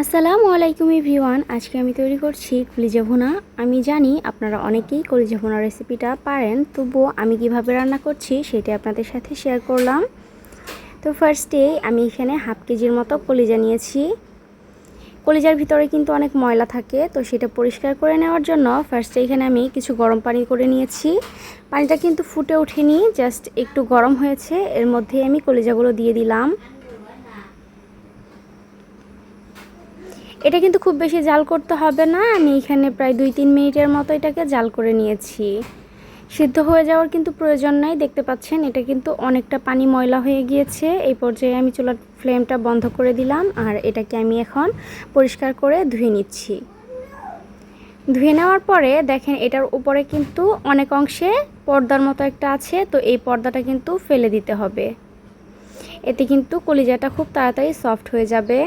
আসসালামু আলাইকুম এভরিওয়ান, আজকে আমি তৈরি করছি কলিজা ভুনা। আমি জানি আপনারা অনেকেই কলিজা ভুনা রেসিপিটা পারেন, তবুও আমি কীভাবে রান্না করছি সেটা আপনাদের সাথে শেয়ার করলাম। তো ফার্স্টে আমি এখানে হাফ কেজির মতো কলিজা নিয়েছি। কলিজার ভিতরে কিন্তু অনেক ময়লা থাকে, তো সেটা পরিষ্কার করে নেওয়ার জন্য ফার্স্টে এখানে আমি কিছু গরম পানি করে নিয়েছি। পানিটা কিন্তু ফুটে ওঠেনি জাস্ট একটু গরম হয়েছে, এর মধ্যে আমি কলিজাগুলো দিয়ে দিলাম। এটা কিন্তু খুব বেশি জাল করতে হবে না। আমি এখানে প্রায় দুই তিন মিনিটের মতো এটাকে জাল করে নিয়েছি। সিদ্ধ হয়ে যাওয়ার কিন্তু প্রয়োজন নাই। দেখতে পাচ্ছেন, এটা কিন্তু অনেকটা পানি ময়লা হয়ে গিয়েছে। এই পর্যায়ে আমি চুলার ফ্লেমটা বন্ধ করে দিলাম আর এটাকে আমি এখন পরিষ্কার করে ধুয়ে নিচ্ছি। ধুয়ে নেওয়ার পরে দেখেন, এটার উপরে কিন্তু অনেক অংশে পর্দার মতো একটা আছে, তো এই পর্দাটা কিন্তু ফেলে দিতে হবে। এতে কিন্তু কলিজাটা খুব তাড়াতাড়ি সফট হয়ে যাবে।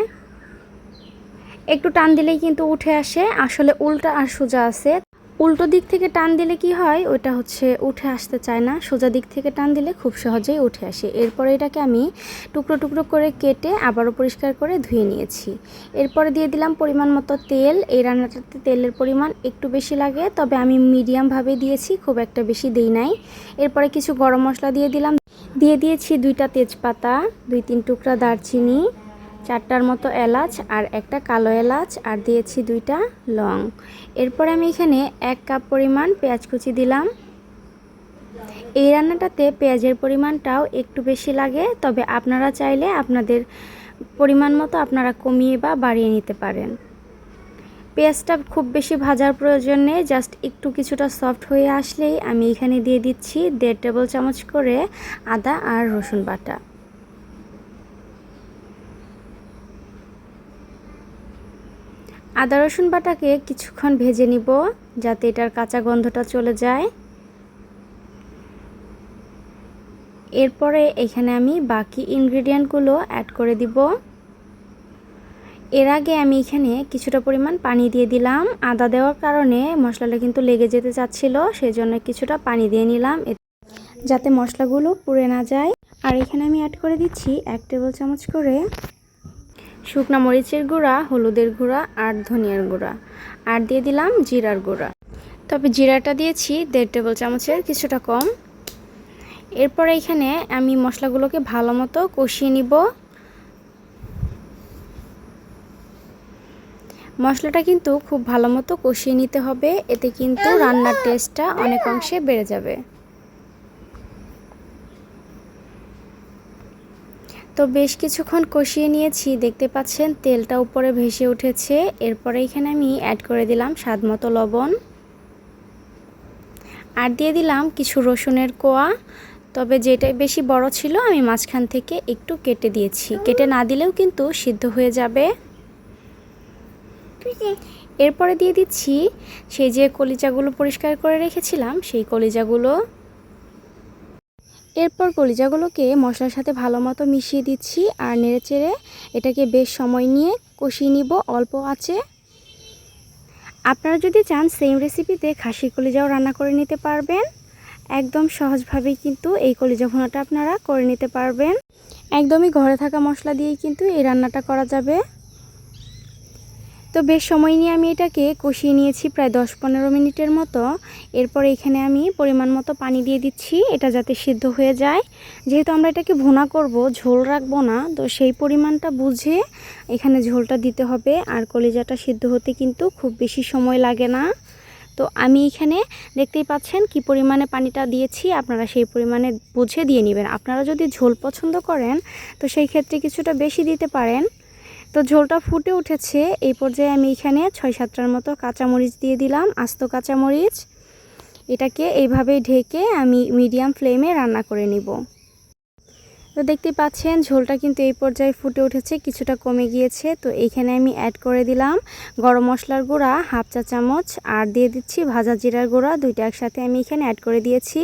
একটু টান দিলেই কিন্তু উঠে আসে। আসলে উল্টা আর সোজা আছে। উল্টো দিক থেকে টান দিলে কি হয়? ওটা হচ্ছে উঠে আসতে চায় না। সোজা দিক থেকে টান দিলে খুব সহজেই উঠে আসে। এরপরে এটাকে আমি টুকরো টুকরো করে কেটে আবারও পরিষ্কার করে ধুয়ে নিয়েছি। এরপরে দিয়ে দিলাম পরিমাণ মতো তেল। এই রান্নাটাতে তেলের পরিমাণ একটু বেশি লাগে, তবে আমি মিডিয়ামভাবে দিয়েছি, খুব একটা বেশি দিই নাই। এরপরে কিছু গরম মশলা দিয়ে দিলাম। দিয়ে দিয়েছি দুইটা তেজপাতা দুই তিন টুকরা দারচিনি চারটার মতো এলাচ আর একটা কালো এলাচ, আর দিয়েছি দুইটা লং। এরপর আমি এখানে এক কাপ পরিমাণ পেঁয়াজ কুচি দিলাম। এই রান্নাটাতে পেঁয়াজের পরিমাণটাও একটু বেশি লাগে, তবে আপনারা চাইলে আপনাদের পরিমাণ মতো আপনারা কমিয়ে বা বাড়িয়ে নিতে পারেন। পেঁয়াজটা খুব বেশি ভাজার প্রয়োজন নেই, জাস্ট একটু কিছুটা সফট হয়ে আসলেই আমি এখানে দিয়ে দিচ্ছি দেড় টেবিল চামচ করে আদা আর রসুন বাটা। আদা, রসুন বাটাকে কিছুক্ষণ ভেজে নিব যাতে এটার কাঁচা গন্ধটা চলে যায়। এরপরে এখানে আমি বাকি ইনগ্রেডিয়েন্টগুলো অ্যাড করে দিব। এর আগে আমি এখানে কিছুটা পরিমাণ পানি দিয়ে দিলাম। আদা দেওয়ার কারণে মশলাটা কিন্তু লেগে যেতে চাচ্ছিল সেই জন্য কিছুটা পানি দিয়ে নিলাম। যাতে মশলাগুলো পুড়ে না যায়। আর এখানে আমি অ্যাড করে দিচ্ছি এক টেবিল চামচ করে শুকনো মরিচের গুঁড়া, হলুদের গুঁড়া আর ধনিয়ার গুঁড়া। আর দিয়ে দিলাম জিরার গুঁড়া। তবে জিরাটা দিয়েছি দেড় টেবিল চামচের, কিছুটা কম। এরপর এখানে আমি মশলাগুলোকে ভালো মতো কষিয়ে নিব। মশলাটা কিন্তু খুব ভালো মতো কষিয়ে নিতে হবে, এতে কিন্তু রান্নার টেস্টটা অনেক অংশে বেড়ে যাবে। তো বেশ কিছুক্ষণ কষিয়ে নিয়েছি। দেখতে পাচ্ছেন, তেলটা উপরে ভেসে উঠেছে। এরপরে এখানে আমি অ্যাড করে দিলাম স্বাদ মতো লবণ। আর দিয়ে দিলাম কিছু রসুনের কোয়া। তবে যেটা বেশি বড় ছিল, আমি মাঝখান থেকে একটু কেটে দিয়েছি। কেটে না দিলেও কিন্তু সিদ্ধ হয়ে যাবে। এরপরে দিয়ে দিচ্ছি সেই যে কলিজাগুলো পরিষ্কার করে রেখেছিলাম, সেই কলিজাগুলো। এরপর কলিজাগুলোকে মশলার সাথে ভালো মতো মিশিয়ে দিচ্ছি আর নেড়েচেড়ে এটাকে বেশ সময় নিয়ে কষিয়ে নিব অল্প আছে। আপনারা যদি চান সেম রেসিপিতে খাসির কলিজাও রান্না করে নিতে পারবেন। একদম সহজভাবেই কিন্তু এই কলিজা ভুনাটা আপনারা করে নিতে পারবেন। একদমই ঘরে থাকা মশলা দিয়েই কিন্তু এই রান্নাটা করা যাবে। তো বেশ সময় নিয়ে আমি এটাকে কষিয়ে নিয়েছি প্রায় দশ পনেরো মিনিটের মতো। এরপর এখানে আমি পরিমাণ মতো পানি দিয়ে দিচ্ছি, এটা যাতে সিদ্ধ হয়ে যায়। যেহেতু আমরা এটাকে ভুনা করব, ঝোল রাখব না, তো সেই পরিমাণটা বুঝে এখানে ঝোলটা দিতে হবে। আর কলিজাটা সিদ্ধ হতে কিন্তু খুব বেশি সময় লাগে না। তো আমি এখানে দেখতেই পাচ্ছেন কি পরিমাণে পানিটা দিয়েছি, আপনারা সেই পরিমাণে বুঝে দিয়ে নেবেন। আপনারা যদি ঝোল পছন্দ করেন, তো সেই ক্ষেত্রে কিছুটা বেশি দিতে পারেন। তো ঝোলটা ফুটে উঠেছে। এই পর্যায়ে আমি এখানে ছয় সাতটার মতো কাঁচামরিচ দিয়ে দিলাম, আস্ত কাঁচামরিচ। এটাকে এইভাবেই ঢেকে আমি মিডিয়াম ফ্লেমে রান্না করে নিব। তো দেখতে পাচ্ছেন, ঝোলটা কিন্তু এই পর্যায়ে ফুটে উঠেছে, কিছুটা কমে গিয়েছে। তো এইখানে আমি অ্যাড করে দিলাম গরম মশলার গুঁড়া, হাফ চা চামচ, আর দিয়ে দিচ্ছি ভাজা জিরার গুঁড়া, দুইটা একসাথে আমি এখানে অ্যাড করে দিয়েছি।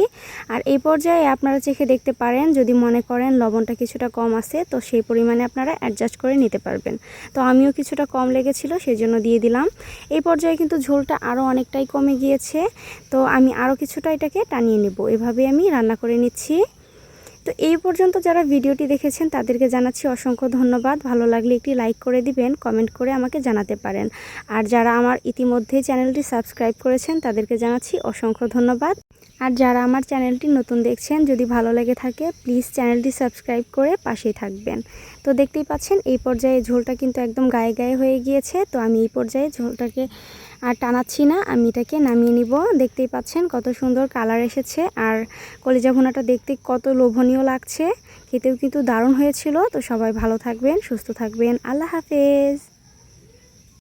আর এই পর্যায়ে আপনারা চেখে দেখতে পারেন, যদি মনে করেন লবণটা কিছুটা কম আছে, তো সেই পরিমাণে আপনারা অ্যাডজাস্ট করে নিতে পারবেন। তো আমিও কিছুটা কম লেগেছিল সেই জন্য দিয়ে দিলাম। এই পর্যায়ে কিন্তু ঝোলটা আরও অনেকটাই কমে গিয়েছে, তো আমি আরও কিছুটা এটাকে টানিয়ে নেব। এভাবে আমি রান্না করে নিচ্ছি। তো এই পর্যন্ত যারা ভিডিওটি দেখেছেন, তাদেরকে জানাচ্ছি অসংখ্য ধন্যবাদ। ভালো লাগলে একটি লাইক করে দিবেন, কমেন্ট করে আমাকে জানাতে পারেন। আর যারা আমার ইতিমধ্যেই চ্যানেলটি সাবস্ক্রাইব করেছেন, তাদেরকে জানাচ্ছি অসংখ্য ধন্যবাদ। আর যারা আমার চ্যানেলটি নতুন দেখছেন, যদি ভালো লেগে থাকে, প্লিজ চ্যানেলটি সাবস্ক্রাইব করে পাশেই থাকবেন। তো দেখতেই পাচ্ছেন, এই পর্যায়ে ঝোলটা কিন্তু একদম গায়ে গায়ে হয়ে গিয়েছে। তো আমি এই পর্যায়ে ঝোলটাকে আর টানাচ্ছি না, আমি এটাকে নামিয়ে নিব। দেখতেই পাচ্ছেন কত সুন্দর কালার এসেছে। আর কলিজা ভুনাটা দেখতে কত লোভনীয় লাগছে। খেতেও কিন্তু দারুণ হয়েছিল। তো সবাই ভালো থাকবেন, সুস্থ থাকবেন। আল্লাহ হাফেজ।